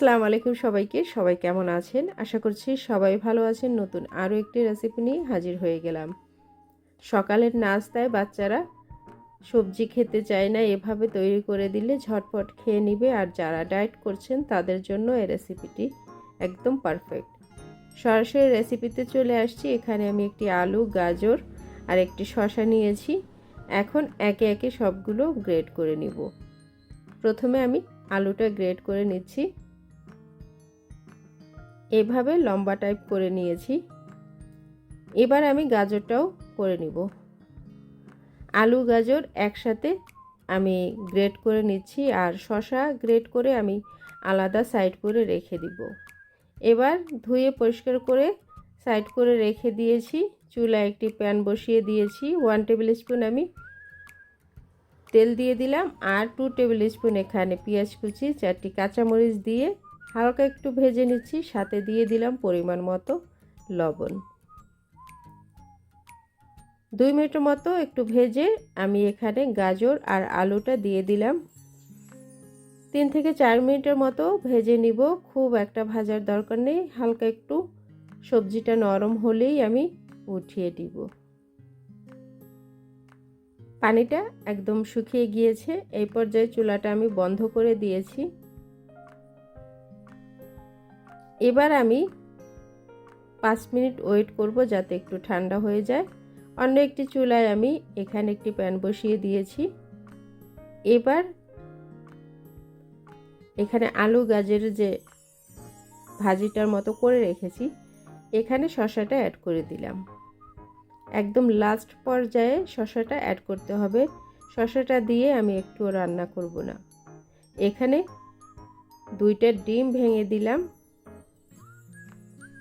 আসসালামু আলাইকুম সবাইকে। সবাই কেমন আছেন? আশা করছি সবাই ভালো আছেন। নতুন আরও একটি রেসিপি নিয়ে হাজির হয়ে গেলাম। সকালের নাস্তায় বাচ্চারা সবজি খেতে চায় না, এভাবে তৈরি করে দিলে ঝটপট খেয়ে নিবে আর যারা ডায়েট করছেন তাদের জন্য এই রেসিপিটি একদম পারফেক্ট সরাসরি রেসিপিতে চলে আসছি। এখানে আমি একটি আলু, গাজর আর একটি শশা নিয়েছি। এখন একে একে সবগুলো গ্রেড করে নিব। প্রথমে আমি আলুটা গ্রেড করে নিচ্ছি। এভাবে লম্বা টাইপ করে নিয়েছি। এবার আমি গাজরটাও করে নিব। আলু, গাজর একসাথে আমি গ্রেড করে নিচ্ছি আর শশা গ্রেড করে আমি আলাদা সাইড করে রেখে দিব। এবার ধুয়ে পরিষ্কার করে সাইড করে রেখে দিয়েছি। চুলা একটি প্যান বসিয়ে দিয়েছি। ওয়ান টেবিল স্পুন আমি তেল দিয়ে দিলাম আর টু টেবিল স্পুন এখানে পেঁয়াজ কুচি, চারটি কাঁচামরিচ দিয়ে হালকা একটু ভেজে নিচ্ছি, সাথে দিয়ে দিলাম পরিমাণ মতো লবণ। দুই মিনিটের মতো একটু ভেজে আমি এখানে গাজর আর আলুটা দিয়ে দিলাম। তিন থেকে চার মিনিটের মতো ভেজে নিব, খুব একটা ভাজার দরকার নেই, হালকা একটু সবজিটা নরম হলেই আমি উঠিয়ে দিব। পানিটা একদম শুকিয়ে গিয়েছে, এই পর্যায়ে চুলাটা আমি বন্ধ করে দিয়েছি। এবার আমি পাঁচ মিনিট ওয়েট করব যাতে একটু ঠান্ডা হয়ে যায়। অন্য একটি চুলায় আমি এখানে একটি প্যান বসিয়ে দিয়েছি। এবার এখানে আলু গাজের যে ভাজিটার মতো করে রেখেছি, এখানে শশাটা অ্যাড করে দিলাম। একদম লাস্ট পর্যায়ে শশাটা অ্যাড করতে হবে। শশাটা দিয়ে আমি একটু রান্না করব না। এখানে দুইটা ডিম ভেঙে দিলাম।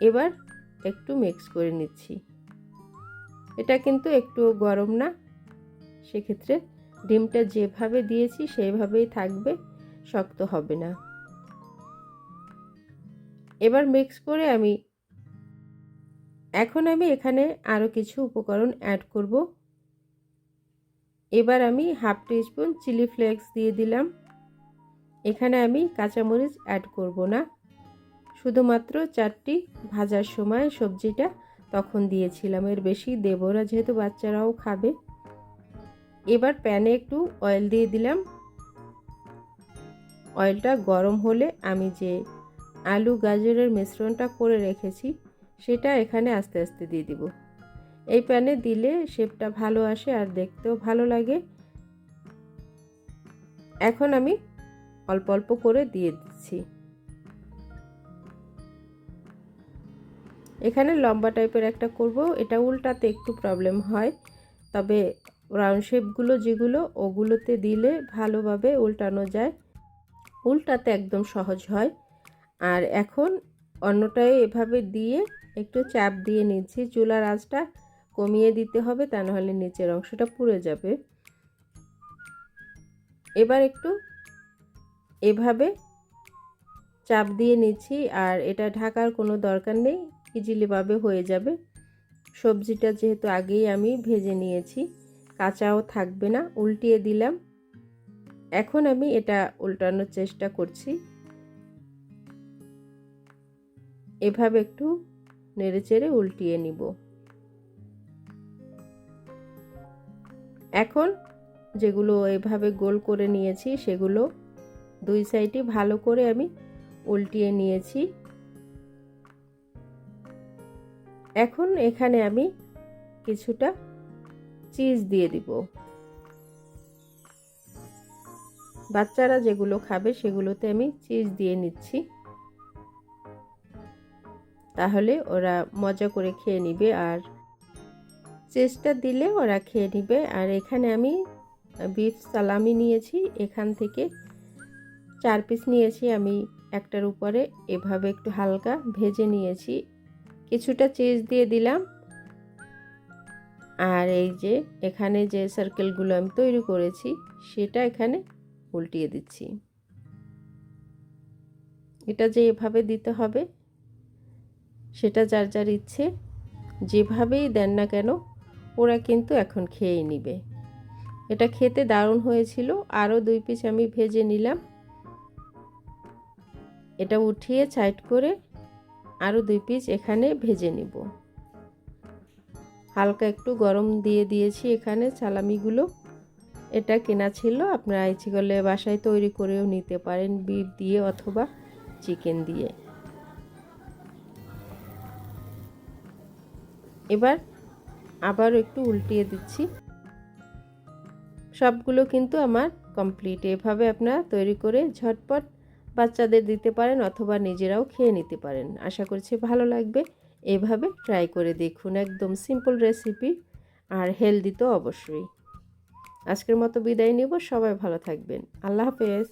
এবার একটু মিক্স করে নিচ্ছি। এটা কিন্তু একটু গরম না, সেক্ষেত্রে ডিমটা যেভাবে দিয়েছি সেইভাবেই থাকবে, শক্ত হবে না। এবার মিক্স করে আমি এখন আমি এখানে আরও কিছু উপকরণ অ্যাড করব। এবার আমি হাফ টিস্পুন চিলি ফ্লেক্স দিয়ে দিলাম। এখানে আমি কাঁচামরিচ অ্যাড করব না। শুধুমাত্র চারটি ভাজার সময় সবজিটা তখন দিয়েছিলাম। এর বেশি দেব না, যেহেতু বাচ্চারাও খাবে। এবার প্যানে একটু অয়েল দিয়ে দিলাম। অয়েলটা গরম হলে আমি যে আলু গাজরের মিশ্রণটা করে রেখেছি, সেটা এখানে আস্তে আস্তে দিয়ে দিব। এই প্যানে দিলে শেপটা ভালো আসে আর দেখতেও ভালো লাগে। এখন আমি অল্প অল্প করে দিয়ে দিচ্ছি। এখানে লম্বা টাইপের একটা করব, এটা উল্টাতে একটু প্রবলেম হয়। তবে রাউন্ড শেপগুলো যেগুলো, ওগুলোতে দিলে ভালোভাবে উল্টানো যায়। উল্টাতে একদম সহজ হয়। আর এখন অন্যটায় এভাবে দিয়ে একটু চাপ দিয়ে নিচ্ছি, চুলার আঁচটা কমিয়ে দিতে হবে, তা নাহলে নিচের অংশটা পুড়ে যাবে। এবার একটু এভাবে চাপ দিয়ে নিচ্ছি, আর এটা ঢাকার কোনো দরকার নেই। ইজিলিভাবে হয়ে যাবে। সবজিটা যেহেতু আগেই আমি ভেজে নিয়েছি, কাঁচাও থাকবে না, উল্টিয়ে দিলাম। এখন আমি এটা উল্টানোর চেষ্টা করছি। এভাবে একটু নেড়েচেড়ে উল্টিয়ে নিব। এখন যেগুলো এভাবে গোল করে নিয়েছি, সেগুলো দুই সাইডে ভালো করে আমি উল্টিয়ে নিয়েছি। এখন এখানে আমি কিছুটা চিজ দিয়ে দিব। বাচ্চারা যেগুলো খাবে সেগুলোতে আমি চিজ দিয়ে নিচ্ছি। তাহলে ওরা মজা করে খেয়ে নিবে আর চেষ্টা দিলে ওরা খেয়ে নিবে। আর এখানে আমি বিফ সালামি নিয়েছি। এখান থেকে চার পিস নিয়েছি। আমি একটার উপরে এভাবে একটু হালকা ভেজে নিয়েছি। কিছুটা চিজ দিয়ে দিলাম। আর এই যে এখানে যে সার্কেলগুলো আমি তৈরি করেছি, সেটা এখানে উল্টিয়ে দিচ্ছি। এটা যে এভাবে দিতে হবে, সেটা যার যার ইচ্ছে, যেভাবেই দেন না কেন, ওরা কিন্তু এখন খেয়েই নিবে। এটা খেতে দারুণ হয়েছিল, আরও দুই পিস আমি ভেজে নিলাম। এটা উঠিয়ে সাইড করে আরও দুই পিস এখানে ভেজে নিব। হালকা একটু গরম দিয়ে দিয়েছি এখানে সালামিগুলো এটা কেনা ছিল, আপনারা ইচ্ছে করলে বাসায় তৈরি করেও নিতে পারেন, বিফ দিয়ে অথবা চিকেন দিয়ে। এবার আবার একটু উল্টিয়ে দিচ্ছি। সবগুলো কিন্তু আমার কমপ্লিট। এভাবে আপনারা তৈরি করে ঝটপট বাচ্চাদের দিতে পারেন অথবা নিজেরাও খেয়ে নিতে পারেন। আশা করছি ভালো লাগবে। এভাবে ট্রাই করে দেখুন একদম সিম্পল রেসিপি আর হেলদি তো অবশ্যই। আজকের মতো বিদায় নেব। সবাই ভালো থাকবেন। আল্লাহ হাফেজ।